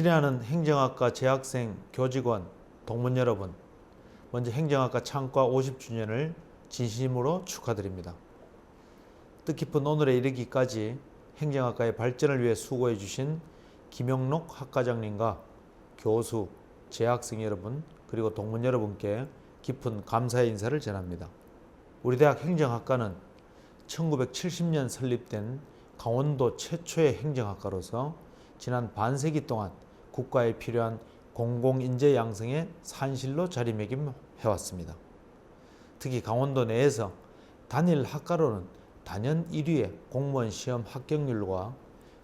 친애하는 행정학과 재학생, 교직원, 동문 여러분, 먼저 행정학과 창과 50주년을 진심으로 축하드립니다. 뜻깊은 오늘에 이르기까지 행정학과의 발전을 위해 수고해 주신 김영록 학과장님과 교수, 재학생 여러분, 그리고 동문 여러분께 깊은 감사의 인사를 전합니다. 우리 대학 행정학과는 1970년 설립된 강원도 최초의 행정학과로서 지난 반세기 동안 국가에 필요한 공공인재 양성의 산실로 자리매김해왔습니다. 특히 강원도 내에서 단일 학과로는 단연 1위의 공무원 시험 합격률과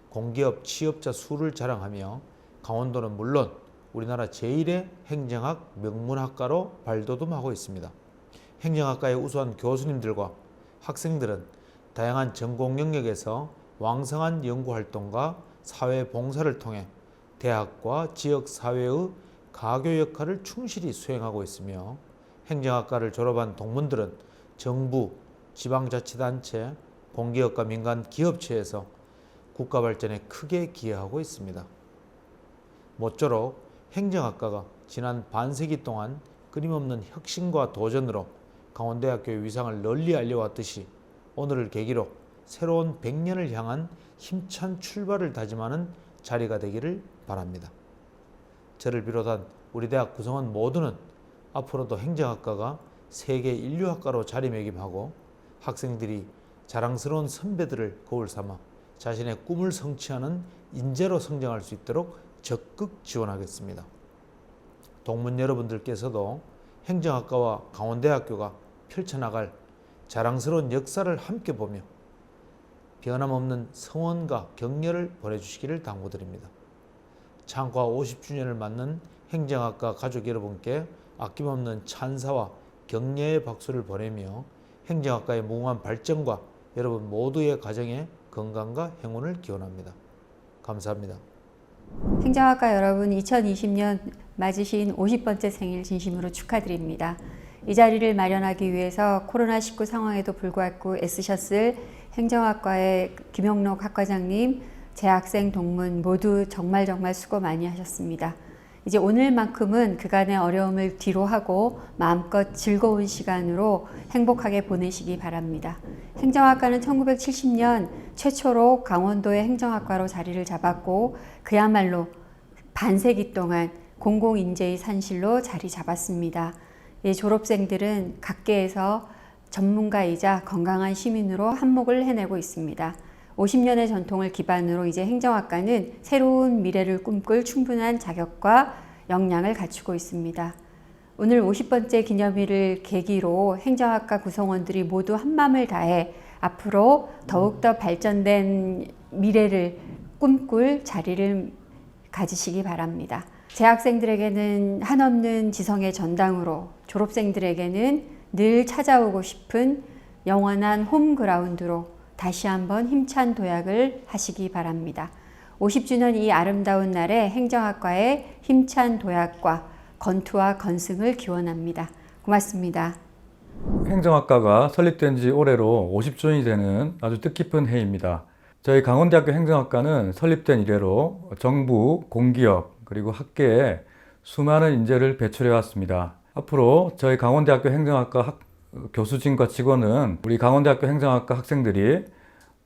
공기업 취업자 수를 자랑하며 강원도는 물론 우리나라 제1의 행정학 명문학과로 발돋움하고 있습니다. 행정학과의 우수한 교수님들과 학생들은 다양한 전공 영역에서 왕성한 연구 활동과 사회 봉사를 통해 대학과 지역 사회의 가교 역할을 충실히 수행하고 있으며 행정학과를 졸업한 동문들은 정부, 지방자치단체, 공기업과 민간 기업체에서 국가 발전에 크게 기여하고 있습니다. 모쪼록 행정학과가 지난 반세기 동안 끊임없는 혁신과 도전으로 강원대학교의 위상을 널리 알려왔듯이 오늘을 계기로 새로운 100년을 향한 힘찬 출발을 다짐하는 자리가 되기를 바랍니다. 저를 비롯한 우리 대학 구성원 모두는 앞으로도 행정학과가 세계 인류학과로 자리매김하고 학생들이 자랑스러운 선배들을 거울 삼아 자신의 꿈을 성취하는 인재로 성장할 수 있도록 적극 지원하겠습니다. 동문 여러분들께서도 행정학과와 강원대학교가 펼쳐나갈 자랑스러운 역사를 함께 보며 변함없는 성원과 격려를 보내주시기를 당부드립니다. 창과 50주년을 맞는 행정학과 가족 여러분께 아낌없는 찬사와 격려의 박수를 보내며 행정학과의 무궁한 발전과 여러분 모두의 가정의 건강과 행운을 기원합니다. 감사합니다. 행정학과 여러분 2020년 맞으신 50번째 생일 진심으로 축하드립니다. 이 자리를 마련하기 위해서 코로나19 상황에도 불구하고 애쓰셨을 행정학과의 김영록 학과장님, 재학생 동문 모두 정말 정말 수고 많이 하셨습니다. 이제 오늘만큼은 그간의 어려움을 뒤로 하고 마음껏 즐거운 시간으로 행복하게 보내시기 바랍니다. 행정학과는 1970년 최초로 강원도의 행정학과로 자리를 잡았고 그야말로 반세기 동안 공공인재의 산실로 자리 잡았습니다. 이 졸업생들은 각계에서 전문가이자 건강한 시민으로 한몫을 해내고 있습니다. 50년의 전통을 기반으로 이제 행정학과는 새로운 미래를 꿈꿀 충분한 자격과 역량을 갖추고 있습니다. 오늘 50번째 기념일을 계기로 행정학과 구성원들이 모두 한마음을 다해 앞으로 더욱더 발전된 미래를 꿈꿀 자리를 가지시기 바랍니다. 재학생들에게는 한없는 지성의 전당으로 졸업생들에게는 늘 찾아오고 싶은 영원한 홈그라운드로 다시 한번 힘찬 도약을 하시기 바랍니다. 50주년 이 아름다운 날에 행정학과의 힘찬 도약과 건투와 건승을 기원합니다. 고맙습니다. 행정학과가 설립된 지 올해로 50주년이 되는 아주 뜻깊은 해입니다. 저희 강원대학교 행정학과는 설립된 이래로 정부, 공기업, 그리고 학계에 수많은 인재를 배출해 왔습니다. 앞으로 저희 강원대학교 행정학과 학, 교수진과 직원은 우리 강원대학교 행정학과 학생들이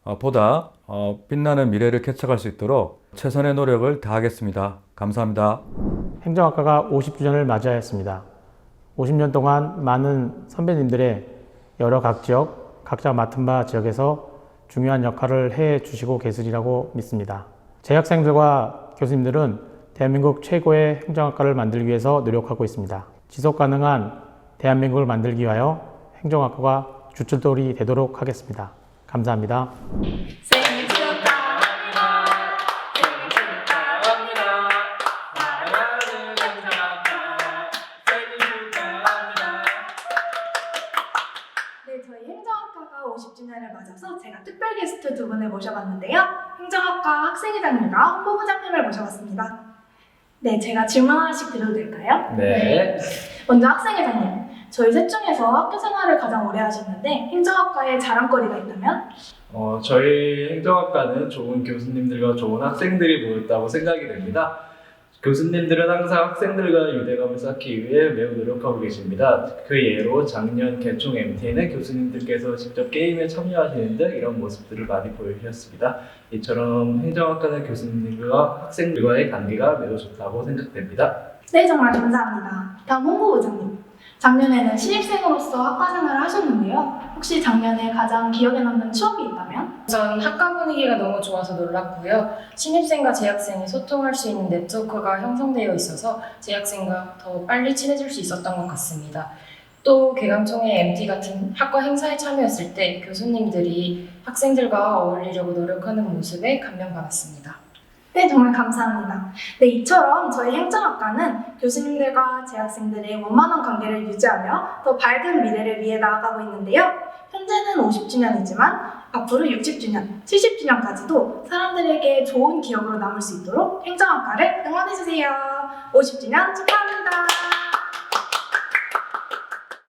어, 보다 어, 빛나는 미래를 개척할 수 있도록 최선의 노력을 다하겠습니다. 감사합니다. 행정학과가 50주년을 맞이하였습니다. 50년 동안 많은 선배님들의 여러 각 지역, 각자 맡은 바 지역에서 중요한 역할을 해 주시고 계시리라고 믿습니다. 재학생들과 교수님들은 대한민국 최고의 행정학과를 만들기 위해서 노력하고 있습니다. 지속 가능한 대한민국을 만들기 위하여 행정학과가 주춧돌이 되도록 하겠습니다. 감사합니다. 생일 축하합니다. 생일 축하합니다. 사랑하는 행정학과 생일 축하합니다. 네, 저희 행정학과가 50주년을 맞아서 제가 특별 게스트 두 분을 모셔봤는데요. 행정학과 학생회장님과 홍보부장님을 모셔봤습니다. 네, 제가 질문 하나씩 드려도 될까요? 네. 먼저 학생회장님, 저희 셋 중에서 학교 생활을 가장 오래 하셨는데 행정학과에 자랑거리가 있다면? 어, 저희 행정학과는 좋은 교수님들과 좋은 학생들이 모였다고 생각이 됩니다. 교수님들은 항상 학생들과 유대감을 쌓기 위해 매우 노력하고 계십니다. 그 예로 작년 개총 MT에는 교수님들께서 직접 게임에 참여하시는 등 이런 모습들을 많이 보여주셨습니다. 이처럼 행정학과는 교수님들과 학생들과의 관계가 매우 좋다고 생각됩니다. 네, 정말 감사합니다. 다음 홍보부장님. 작년에는 신입생으로서 학과 생활을 하셨는데요. 혹시 작년에 가장 기억에 남는 추억이 있다면? 우선 학과 분위기가 너무 좋아서 놀랐고요. 신입생과 재학생이 소통할 수 있는 네트워크가 형성되어 있어서 재학생과 더 빨리 친해질 수 있었던 것 같습니다. 또 개강총회 MT 같은 학과 행사에 참여했을 때 교수님들이 학생들과 어울리려고 노력하는 모습에 감명받았습니다. 네, 정말 감사합니다. 네, 이처럼 저희 행정학과는 교수님들과 재학생들의 원만한 관계를 유지하며 더 밝은 미래를 위해 나아가고 있는데요. 현재는 50주년이지만 앞으로 60주년, 70주년까지도 사람들에게 좋은 기억으로 남을 수 있도록 행정학과를 응원해주세요. 50주년 축하합니다.